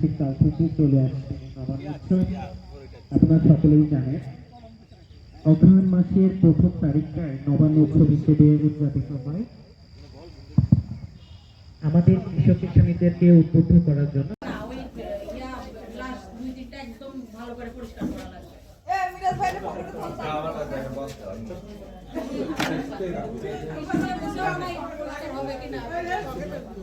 ঠিক কাল থেকে চলে আসছে আপনারা সকলেই জানেন অগ্রহায়ণ মাসের প্রথম তারিখটায় নবান্ন উৎসব হিসেবে উদযাপিত হয়। আমাদের কৃষক শ্রমিকদেরকে উদ্বুদ্ধ করার জন্য ভালো করে পরিষ্কার করা লাগবে আমি তো এখানে বসি দেখো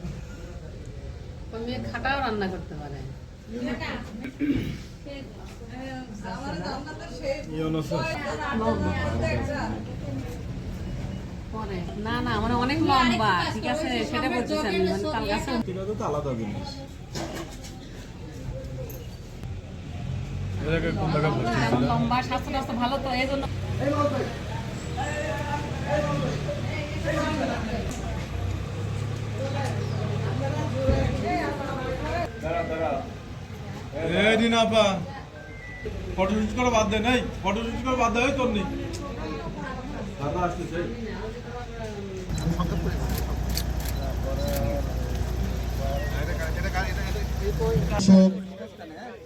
মেয়ে খাটাও রান্না করতে পারে। না না মানে অনেক লম্বা, ঠিক আছে, সেটা বলতেছি আমি মানে জিনিস লম্বা স্বাস্থ্য ভালো তো, এই জন্য। এই দিন আপা। ফটো করে বাদ দে নাই। ফটো করে বাদ দেয় তোর নেই। দাদা আসতেছে।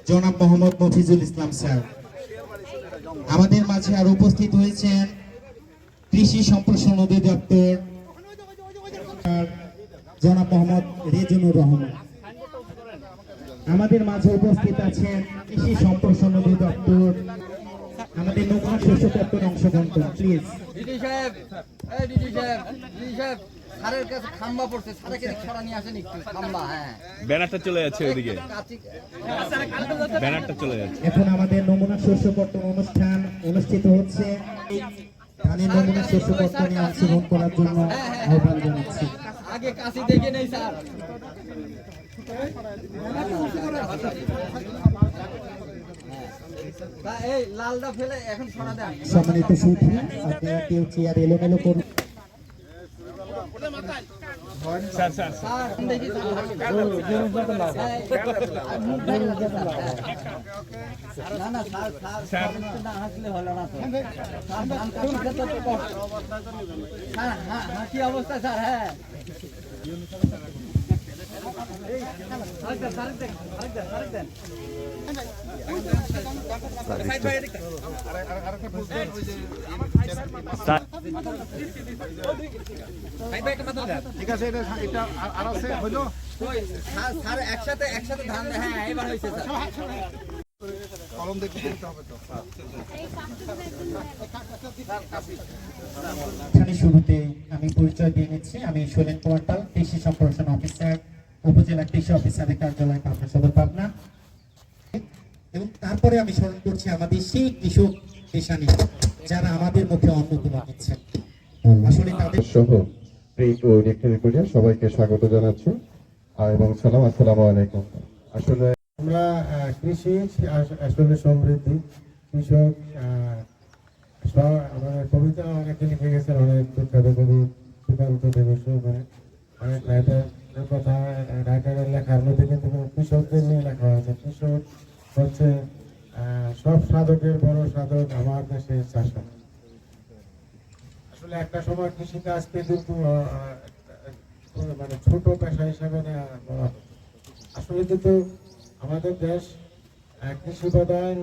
জনাব মোহাম্মদ মফিজুল ইসলাম স্যার আমাদের মাঝে আর উপস্থিত হয়েছেন কৃষি সম্প্রসারণ অধিদপ্তর জনাব মোহাম্মদ রেজনুর রহমান। আমাদের মাঝে উপস্থিত আছেন কৃষি সম্প্রসারণ অধিদপ্তর আমাদের নৌকা শস্য দপ্তর অংশগ্রহণ করুন প্লিজ ডিডি সাহেব এই ডিডি সাহেব ডিডি সাহেব স্যারের কাছে খাম্বা পড়ছে স্যারকে ছড়া নিয়ে আসেন একটু খাম্বা হ্যাঁ। ব্যানারটা চলে যাচ্ছে ওইদিকে। ব্যানারটা চলে যাচ্ছে। এখন আমাদের নমুনা শস্য কর্তন অনুষ্ঠান অনুষ্ঠিত হচ্ছে। ধানের নমুনা শস্য কর্তনে অংশগ্রহণ করার জন্য আহ্বান জানাচ্ছি। আগে কাশি দেখে নেই স্যার। সম্মানিত সুধী আপনারা কেউ চেয়ার এলোমেলো করুন স্যার স্যার স্যার না স্যার স্যার স্যার না হলো স্যার তো তো একসাথে একসাথে ধান হ্যাঁ এবার হয়েছে স্যার এখানে শুরুতে আমি পরিচয় দিয়ে নিচ্ছি। আমি শৈলেন কুমার পাল কৃষি সম্প্রসারণ অফিসার উপজেলা কৃষি অফিসারের কার্যালয় পাবনা সদর পাবনা। এবং তারপরে আমি স্মরণ করছি আমাদের সেই কৃষক পেশানি যারা আমাদের মুখে অন্ন তুলে দিচ্ছেন আসলে তাদের সহ সবাইকে স্বাগত জানাচ্ছি। এবং সালাম আসসালামু আলাইকুম। আসলে আমরা আহ, কৃষি আসলে সমৃদ্ধি। কৃষক কবিতা অনেকে লিখে গেছেন অনেক বিখ্যাত কবি সুকান্ত দেবের মানে অনেক কথা লেখার মধ্যে কিন্তু কৃষকদের নিয়ে লেখা কৃষক হচ্ছে সব সাধকের বড় সাধক আসলে একটা সময় কিন্তু মানে ছোট পেশা হিসাবে আসলে কিন্তু আমাদের দেশ কৃষি প্রধান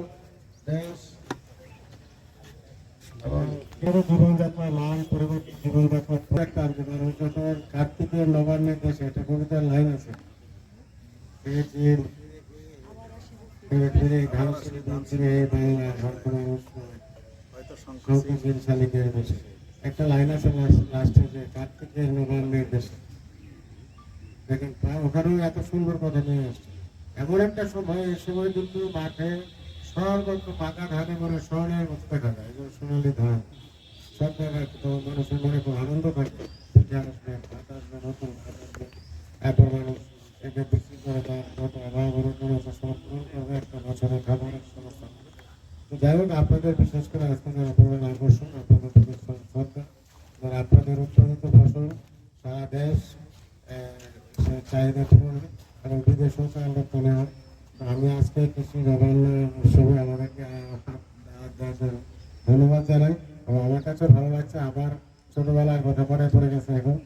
দেশ এবং মান পরিবর্তিত জীবনযাত্রা খুব একটা আন্দোলন হচ্ছে তোমার কার্তিকের নবান্নের দেশে একটা কবিতার লাইন আছে। এই যে, ফিরে ফিরে ঘাম ছিঁড়ে দিন ছিঁড়ে এই বাংলা হয়তো মানুষ শৌখিন শালিকের দেশে একটা লাইন আছে লাস্টে যে কার্তিকের নবান্নের দেশে দেখেন ওখানেও এত সুন্দর কথা নিয়ে আসছে। এমন একটা সময় এই সময় কিন্তু মাঠে সর্বত্র পাকা ধানে মনে স্বর্ণের মতো যায় এগুলো সোনালি ধান। সব জায়গায় মানুষের মনে আনন্দ থাকে এরপর মানুষ করবে একটা বছরের খাবারের সমস্যা তো যাই হোক, আপনাদের বিশেষ করে আজকে যারা প্রধান আকর্ষণ, আপনাদের শ্রদ্ধা, যারা আপনাদের উৎপাদিত ফসল, সারা দেশ চাহিদা পূরণ এবং বিদেশেও চাল রপ্তানি হয় আমি আজকে কৃষি নবান্ন উৎসবে আমাদেরকে ধন্যবাদ জানাই। এবং আমার কাছে ভালো লাগছে, আবার ছোটবেলায় কথা পরে পড়ে গেছে এখন।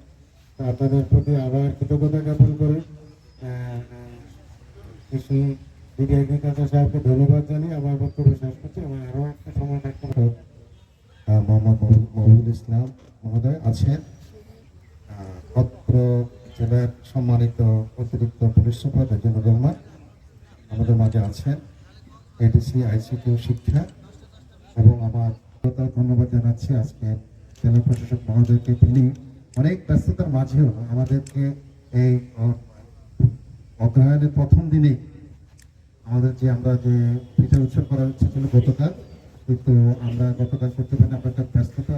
তো আপনাদের প্রতি আবার কৃতজ্ঞতা জ্ঞাপন করি। কৃষি দিদি এগ্রিকালচার সাহেবকে ধন্যবাদ জানিয়ে আমার বক্তব্য শেষ করছি। আমার আরও একটা সময় থাকতে মোহাম্মদ মহিবুল- ইসলাম মহোদয় আছেন। অত্র জেলার সম্মানিত অতিরিক্ত পুলিশ সুপার রহমান আমাদের মাঝে আছেন এডিসি আইসিটি শিক্ষা। এবং আমার ধন্যবাদ জানাচ্ছি আজকে জেলা প্রশাসক মহোদয়কে। তিনি অনেক ব্যস্ততার মাঝেও আমাদেরকে এই অগ্রহায়ণের প্রথম দিনেই আমাদের যে আমরা যে পিঠা উৎসব করা হচ্ছে ছিল গতকাল, কিন্তু আমরা গতকাল করতে পারি আমরা একটা ব্যস্ততা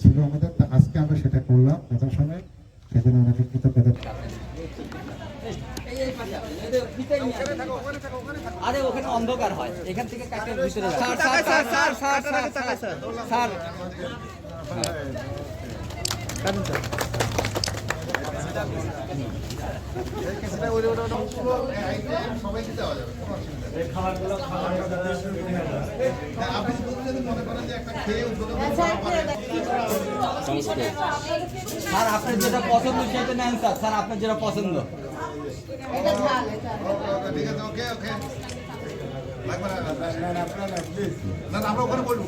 ছিল আমাদের। আজকে আমরা সেটা করলাম প্রথম সময়, সেজন্য আমাদের কৃতজ্ঞতা। আরে ওখানে অন্ধকার হয়। এখান থেকে ভিতরে sir sir sir sir sir sir sir. Sir আপনার যেটা পছন্দ সেটা নেন স্যার। স্যার আপনার যেটা পছন্দ। ঠিক আছে ওকে ওকে না আমরা ওখানে বলব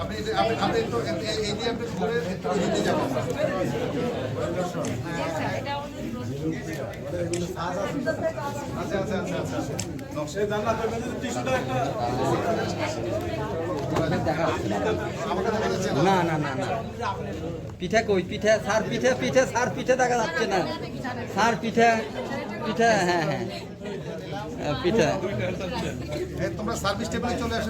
আপনি আপনি তো এই দিয়ে আপনি ঘুরে যাবেন না না না না। পিঠে কই? পিঠে, সার পিঠে পিঠে, সার পিঠে দেখা যাচ্ছে না। সার পিঠে পিঠে হ্যাঁ হ্যাঁ।, হ্যাঁ পিঠে। তোমরা সার্ভিস টেবিলে চলে আসো।